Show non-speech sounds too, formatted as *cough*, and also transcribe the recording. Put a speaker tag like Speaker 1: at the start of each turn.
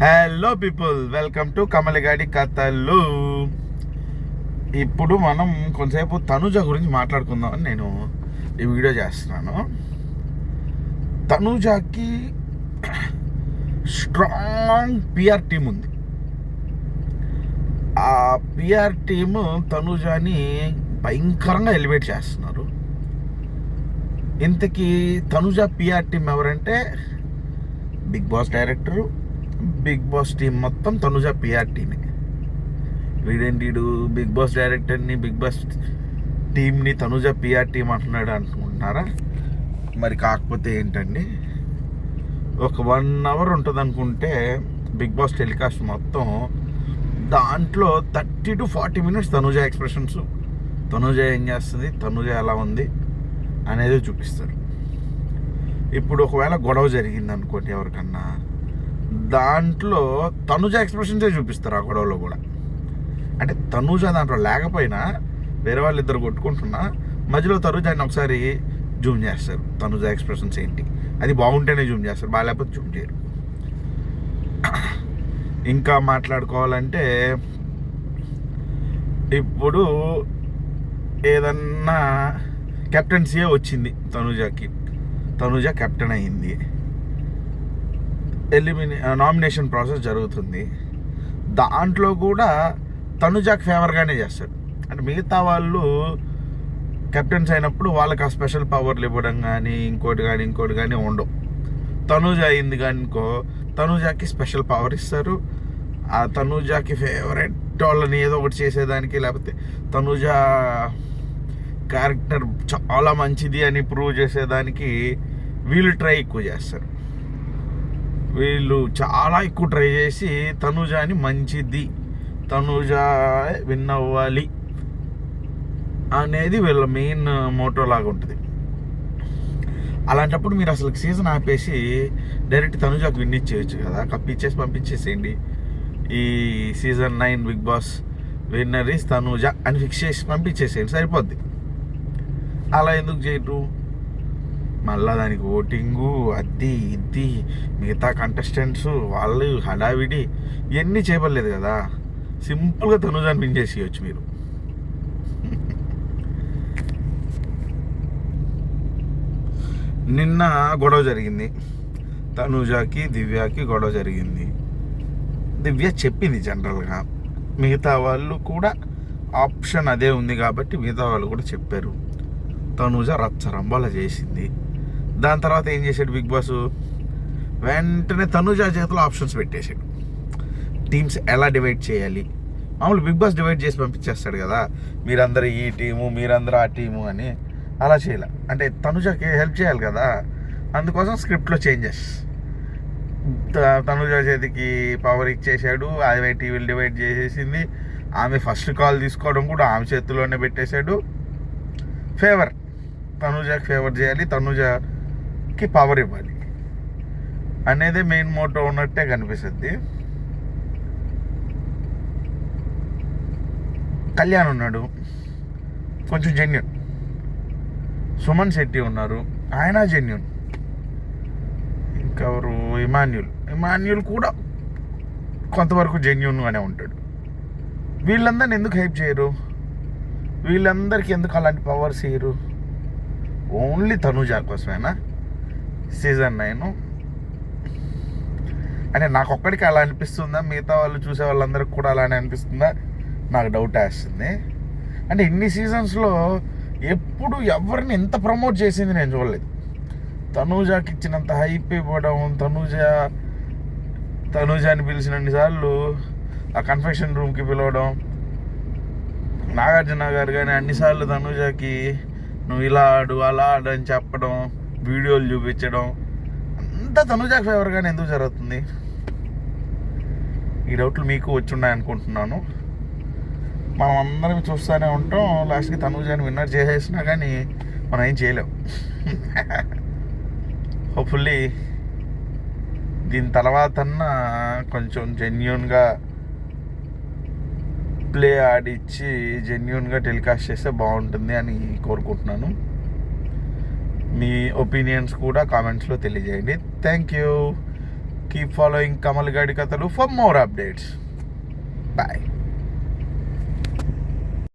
Speaker 1: Hello people welcome to కమలిగాడి కథలు ఇప్పుడు మనం కొంతసేపు తనుజ గురించి మాట్లాడుకుందామని నేను ఈ వీడియో చేస్తున్నాను. తనుజకి స్ట్రాంగ్ పిఆర్ టీం ఉంది. ఆ పిఆర్ టీమ్ తనుజాని భయంకరంగా ఎలివేట్ చేస్తున్నారు. ఇంతకీ తనుజ పిఆర్ టీం ఎవరంటే Bigg Boss director Bigg Boss team మొత్తం తనుజ పిఆర్ టీమే వీడేంటి బిగ్ బాస్ డైరెక్టర్ని బిగ్ బాస్ టీంని తనుజ పిఆర్ టీం అంటున్నాడు అనుకుంటున్నారా? మరి కాకపోతే ఏంటండి? ఒక వన్ అవర్ ఉంటుంది అనుకుంటే బిగ్ బాస్ టెలికాస్ట్ మొత్తం దాంట్లో thirty to forty minutes Tanuja expressions Tanuja ఏం చేస్తుంది? తనుజ ఎలా ఉంది? అనేది చూపిస్తారు. ఇప్పుడు ఒకవేళ గొడవ జరిగింది అనుకోండి ఎవరికన్నా దాంట్లో తనుజ ఎక్స్ప్రెషన్సే చూపిస్తారు ఆ గొడవలో కూడా. అంటే తనుజ దాంట్లో లేకపోయినా వేరే వాళ్ళు ఇద్దరు కొట్టుకుంటున్నా మధ్యలో తనుజాన్ని ఒకసారి జూమ్ చేస్తారు. తనుజ ఎక్స్ప్రెషన్స్ ఏంటి? అది బాగుంటేనే జూమ్ చేస్తారు బాగాలేకపోతే జూమ్ చేయరు. ఇంకా మాట్లాడుకోవాలంటే ఇప్పుడు ఏదన్నా కెప్టెన్సీయే వచ్చింది తనుజకి. తనుజ కెప్టెన్ అయింది. ఎలిమినే నామినేషన్ ప్రాసెస్ జరుగుతుంది. దాంట్లో కూడా తనుజాకి ఫేవర్గానే చేస్తాడు. అంటే మిగతా వాళ్ళు కెప్టెన్స్ అయినప్పుడు వాళ్ళకి ఆ స్పెషల్ పవర్లు ఇవ్వడం కానీ ఇంకోటి కానీ ఇంకోటి కానీ ఉండవు. తనుజ అయింది కనుకో తనుజాకి స్పెషల్ పవర్ ఇస్తారు. ఆ తనుజాకి ఫేవరెట్ వాళ్ళని ఏదో ఒకటి చేసేదానికి లేకపోతే తనుజ క్యారెక్టర్ చాలా మంచిది అని ప్రూవ్ చేసేదానికి వీళ్ళు ట్రై ఎక్కువ చేస్తారు. వీళ్ళు చాలా ఎక్కువ ట్రై చేసి తనుజాని మంచిది తనుజ విన్ అవ్వాలి అనేది వీళ్ళ మెయిన్ మోటో లాగా ఉంటుంది. అలాంటప్పుడు మీరు అసలు సీజన్ ఆపేసి డైరెక్ట్ తనుజాకు విన్ ఇచ్చేయచ్చు కదా. కప్పిచ్చేసి పంపించేసేయండి. ఈ season nine Bigg Boss winner is Tanuja అని ఫిక్స్ చేసి పంపించేసేయండి. సరిపోద్ది. అలా ఎందుకు చేయటం మళ్ళీ దానికి ఓటింగు అది ఇది మిగతా కంటెస్టెంట్స్ వాళ్ళు హడావిడి ఇవన్నీ చేయబడలేదు కదా. సింపుల్గా తనుజాని విన్ చేసేయచ్చు మీరు. నిన్న గొడవ జరిగింది. తనుజాకి దివ్యకి గొడవ జరిగింది. దివ్య చెప్పింది జనరల్గా. మిగతా వాళ్ళు కూడా ఆప్షన్ అదే ఉంది కాబట్టి మిగతా వాళ్ళు కూడా చెప్పారు. తనుజ రచ్చరంబల చేసింది. దాని తర్వాత ఏం చేశాడు బిగ్ బాస్? వెంటనే తనుజ చేతిలో ఆప్షన్స్ పెట్టేశాడు టీమ్స్ ఎలా డివైడ్ చేయాలి? మామూలు బిగ్ బాస్ డివైడ్ చేసి పంపించేస్తాడు కదా మీరందరూ ఈ టీము మీరందరూ ఆ టీము అని అలా చేయాలి. అంటే తనుజకి హెల్ప్ చేయాలి కదా అందుకోసం స్క్రిప్ట్లో చేంజెస్. తనుజ చేతికి పవర్ ఇచ్చేసాడు ఆమె టీవీలు డివైడ్ చేసేసింది. ఆమె ఫస్ట్ కాల్ తీసుకోవడం కూడా ఆమె చేతిలోనే పెట్టేశాడు. ఫేవర్ తనుజకి ఫేవర్ చేయాలి. తనుజకి పవర్ ఇవ్వాలి. అనేది మెయిన్ మోటో ఉన్నట్టే కనిపిస్తుంది. కళ్యాణ్ ఉన్నాడు. కొంచెం జెన్యున్ సుమన్ శెట్టి ఉన్నారు. ఆయన జెన్యున్ ఇంకెవరు? ఇమాన్యుల్. ఇమాన్యుల్ కూడా కొంతవరకు జెన్యున్గానే ఉంటాడు. వీళ్ళందరిని ఎందుకు హెల్ప్ చేయరు? వీళ్ళందరికీ ఎందుకు అలాంటి పవర్స్ ఇయ్యరు? ఓన్లీ తనుజా కోసమేనా? Season nine. అంటే నాకు ఒక్కడికి అలా అనిపిస్తుందా? మిగతా వాళ్ళు చూసే వాళ్ళందరికి కూడా అలానే అనిపిస్తుందా? నాకు డౌట్ వేస్తుంది. అంటే ఇన్ని సీజన్స్లో ఎప్పుడు ఎవరిని ఎంత ప్రమోట్ చేసింది నేను చూడలేదు. తనూజాకి ఇచ్చినంత హైప్ ఇవ్వడం తనూజ తనూజాని పిలిచినన్ని సార్లు ఆ కన్ఫెక్షన్ రూమ్కి పిలవడం నాగార్జున గారు కానీ అన్నిసార్లు తనూజాకి నువ్వు ఇలా ఆడు అలా ఆడు అని చెప్పడం వీడియోలు చూపించడం. అంతా తనుజా ఫేవర్గానే ఎందుకు జరుగుతుంది? ఈ డౌట్లు మీకు వచ్చి అనుకుంటున్నాను మనం అందరం చూస్తూనే ఉంటాం. లాస్ట్కి తనుజాని విన్నర్ చేసేసినా కానీ మనం ఏం చేయలేం. *laughs* హోప్ఫుల్లీ దీని తర్వాత కొంచెం జెన్యున్గా ప్లే ఆడిచ్చి జెన్యున్గా టెలికాస్ట్ చేస్తే బాగుంటుంది అని కోరుకుంటున్నాను. మీ ఒపీనియన్స్ కూడా కామెంట్స్లో తెలియజేయండి. Thank you keep following Kamal గడి కథలు ఫర్ మోర్ అప్డేట్స్ బాయ్